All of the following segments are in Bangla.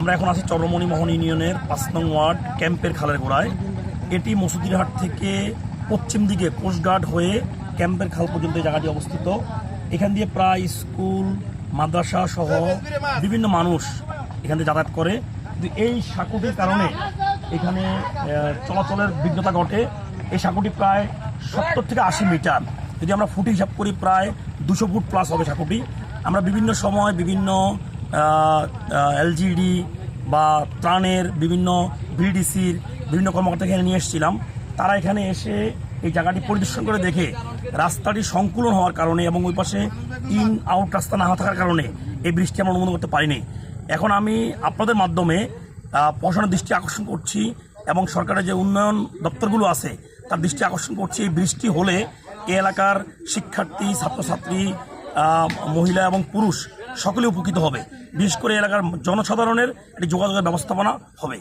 আমরা এখন আছি চরমণি মোহন ইউনিয়নের পাঁচ নং ওয়ার্ড ক্যাম্পের খালের গোড়ায়। এটি মসুদিরহাট থেকে পশ্চিম দিকে কোস্টগার্ড হয়ে ক্যাম্পের খাল পর্যন্ত এই জায়গাটি অবস্থিত। এখান দিয়ে প্রায় স্কুল, মাদ্রাসা সহ বিভিন্ন মানুষ এখান দিয়ে যাতায়াত করে। কিন্তু এই সাঁকুটির কারণে এখানে চলাচলের বিঘ্নতা ঘটে। এই সাঁকুটি প্রায় সত্তর থেকে আশি মিটার। যদি আমরা ফুট হিসাব করি, প্রায় দুশো ফুট প্লাস হবে সাঁকুটি। আমরা বিভিন্ন সময় বিভিন্ন এলজিডি বা ত্রাণের বিভিন্ন ভিডিসির বিভিন্ন কর্মকর্তা এখানে নিয়ে এসেছিলাম। তারা এখানে এসে এই জায়গাটি পরিদর্শন করে দেখে রাস্তাটি সংকুলন হওয়ার কারণে এবং ওই পাশে ইন, আউট রাস্তা না থাকার কারণে এই বৃষ্টি আমরা অনুমোদন করতে পারিনি। এখন আমি আপনাদের মাধ্যমে প্রশাসনের দৃষ্টি আকর্ষণ করছি এবং সরকারের যে উন্নয়ন দপ্তরগুলো আছে, তার দৃষ্টি আকর্ষণ করছি। এই বৃষ্টি হলে এই এলাকার শিক্ষার্থী, ছাত্রছাত্রী মহিলা এবং পুরুষ সকলে উপকৃত হবে। বিশেষ করে এলাকার জনসাধারণের একটি যোগাযোগের ব্যবস্থাপনা হবে।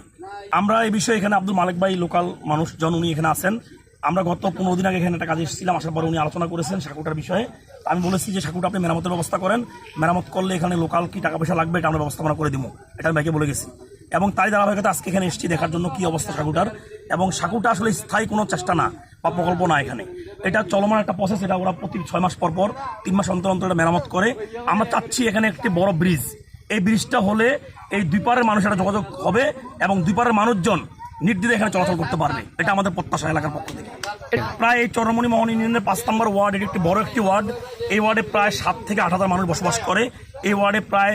আমরা এই বিষয়ে এখানে আব্দুল মালিক ভাই লোকাল মানুষজন উনি এখানে আছেন। আমরা গত পনেরো দিন আগে এখানে একটা কাজে এসেছিলাম, আসার পর উনি আলোচনা করেছেন সাঁকুটার বিষয়ে। আমি বলেছি যে সাঁকুটা আপনি মেরামতের ব্যবস্থা করেন। মেরামত করলে এখানে লোকাল কি টাকা পয়সা লাগবে এটা আমরা ব্যবস্থাপনা করে দিব। এটা আমি ভাইকে বলে গেছি। এবং তাই ধারাবাহিকতা আজকে এখানে এসেছি দেখার জন্য কি অবস্থা সাঁকুটার। এবং সাঁকুটা আসলে স্থায়ী কোনো চেষ্টা না বা প্রকল্প না এখানে। এটা চলমান একটা প্রসেস এটা ওরা প্রতি ছয় মাস পর পর, তিন মাস অন্তর অন্তর এটা মেরামত করে। আমরা চাচ্ছি এখানে একটি বড় ব্রিজ এই ব্রিজটা হলে এই দুই পারের একটা যোগাযোগ হবে এবং দুই পারের মানুষজন নির্দিদে এখানে চলাচল করতে পারবে। এটা আমাদের প্রত্যাশা এলাকার পক্ষ থেকে। প্রায় চরমণি মোহন ইউনিয়নের পাঁচ নম্বর ওয়ার্ড, এটি একটি বড় একটি ওয়ার্ড। এই ওয়ার্ডে প্রায় সাত থেকে আট হাজার মানুষ বসবাস করে। এই ওয়ার্ডে প্রায়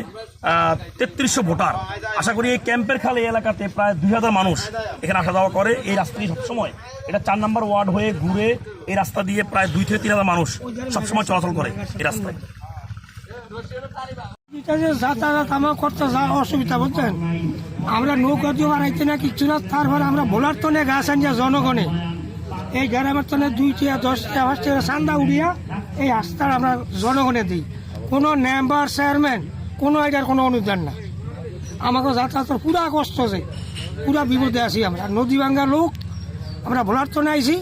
তেত্রিশশো ভোটার। আশা করি এই ক্যাম্পের খালে এলাকাতে প্রায় দুই হাজার মানুষ এখানে আসা যাওয়া করে। এই রাস্তাটি সবসময়, এটা চার নম্বর ওয়ার্ড হয়ে ঘুরে এই রাস্তা দিয়ে প্রায় দুই থেকে তিন হাজার মানুষ সবসময় চলাচল করে এই রাস্তায়। যাতায়াত আমার করতে যা অসুবিধা, বুঝছেন? আমরা নৌকা দিয়ে হারাইতে না, কিছু না, তারপর আমরা ভোলার তনে গাছ আনিয়া জনগণে। এই গ্রামের তনে দুই টিয়া দশ পাঁচ টিয়া চান্দা উড়িয়া এই রাস্তার আমরা জনগণে দিই। কোনো মেম্বার চেয়ারম্যান কোনো এটার কোনো অনুদান না আমাকে যাতায়াতের পুরা কষ্ট যে পুরা বিপদে আছি আমরা। নদী ভাঙ্গা লোক, আমরা ভোলার তনে আইছি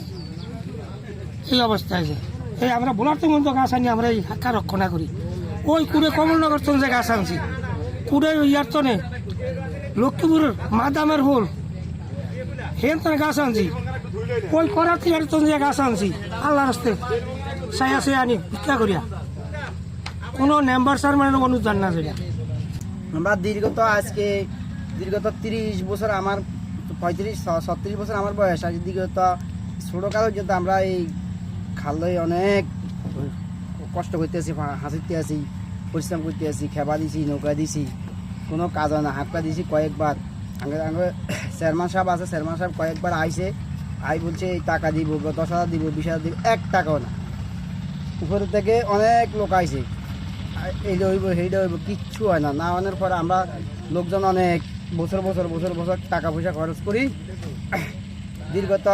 এই অবস্থায় যে এই আমরা ভোলার তো মতো গাছ আনি, আমরা এই হাক্কা রক্ষণা করি। ওই কুড়ে কমলনগর তো যে গাছ আনছি। কুড়ে ইয়ার তনে লক্ষ্মীপুরের মাদামের হোল, হেন তনে গাছ আনছি। ওই করার ইয়ার তো যে গাছ আনছি? আল্লাহ রাস্তে চাই আছে আনি, ভিক্ষা করিয়া। কোনো মেম্বার চেয়ারম্যানের অনুদান না যেটা আমরা দীর্ঘত আজকে দীর্ঘত তিরিশ বছর আমার, পঁয়ত্রিশ ছত্রিশ বছর আমার বয়স, আজ দীর্ঘত ছোটোকাল পর্যন্ত আমরা এই খালদই অনেক কষ্ট করতেছি হাসিতে আছি, পরিশ্রম করতে আছি খেবা দিছি, নৌকা দিছি, কোনো কাজ হয় না হাঁকা দিছি কয়েকবার। আগে আগে চেয়ারম্যান সাহেব আছে, চেয়ারম্যান সাহেব কয়েকবার আইছে। আই বলছে, এই টাকা দিব দশ হাজার দিব, বিশ হাজার দিব, এক টাকাও না। উপরে থেকে অনেক লোক আইছে। এইটা হইব, সেইটা হইব, কিচ্ছু হয় না। না হওয়ার পরে আমরা লোকজন অনেক বছর বছর বছর বছর টাকা পয়সা খরচ করি। দীর্ঘত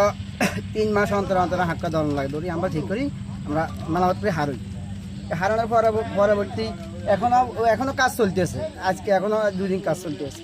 তিন মাস অন্তর অন্তর হাক্কা দল লাগে, ধরি আমরা ঠিক করি, আমরা মেলামত করে হারই। হারানোর পরে পরবর্তী এখনও এখনও কাজ চলতেছে। আজকে এখনও দুদিন কাজ চলতেছে।